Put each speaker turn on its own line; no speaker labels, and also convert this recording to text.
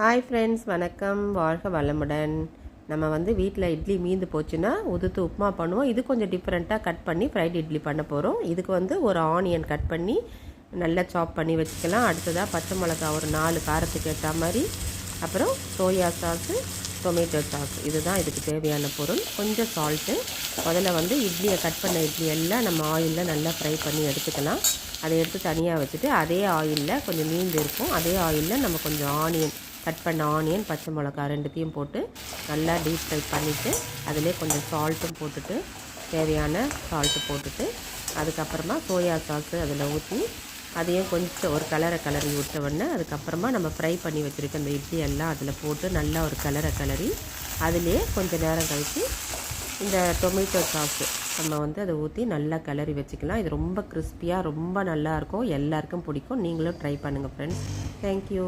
Hi friends வணக்கம். வாழ்க வளமுடன். நம்ம வந்து வீட்டில் இட்லி மீந்து போச்சுன்னா உதுத்து உப்புமா பண்ணுவோம். இது கொஞ்சம் டிஃப்ரெண்ட்டாக கட் பண்ணி ஃப்ரைட் இட்லி பண்ண போகிறோம் இதுக்கு வந்து ஒரு ஆனியன் கட் பண்ணி நல்லா சாப் பண்ணி வச்சுக்கலாம். அடுத்ததாக பச்சை மிளகா ஒரு நாலு காரத்துக்கு ஏற்ற மாதிரி. அப்புறம் சோயா சாஸு டொமேட்டோ சாஸ் இதுதான் இதுக்கு தேவையான பொருள். கொஞ்சம் சால்ட்டு முதல்ல வந்து இட்லியை கட் பண்ண இட்லி எல்லாம் நம்ம ஆயிலில் நல்லா ஃப்ரை பண்ணி எடுத்துக்கலாம். அதை எடுத்து தனியாக வச்சுட்டு அதே ஆயிலில் கொஞ்சம் மீந்து இருக்கும். அதே ஆயிலில் நம்ம கொஞ்சம் ஆனியன் கட் பண்ண ஆனியன் பச்சை மிளகா ரெண்டுத்தையும் போட்டு நல்லா டீப் ஃப்ரை பண்ணிவிட்டு அதிலே கொஞ்சம் சால்ட்டும் போட்டுட்டு தேவையான சால்ட்டு போட்டுட்டு அதுக்கப்புறமா சோயா சாஸு அதில் ஊற்றி அதையும் கொஞ்சம் ஒரு கலரை கலரி விட்ட உடனே அதுக்கப்புறமா நம்ம ஃப்ரை பண்ணி வச்சுருக்க அந்த இட்லி எல்லாம் அதில் போட்டு நல்லா ஒரு கலரை கலரி அதிலே கொஞ்சம் நேரம் கழித்து இந்த டொமேட்டோ சாஸு நம்ம வந்து அதை ஊற்றி நல்லா கிளறி வச்சுக்கலாம். இது ரொம்ப கிறிஸ்பியாக ரொம்ப நல்லாயிருக்கும் எல்லாருக்கும் பிடிக்கும். நீங்களும் ட்ரை பண்ணுங்கள் ஃப்ரெண்ட்ஸ் தேங்க்யூ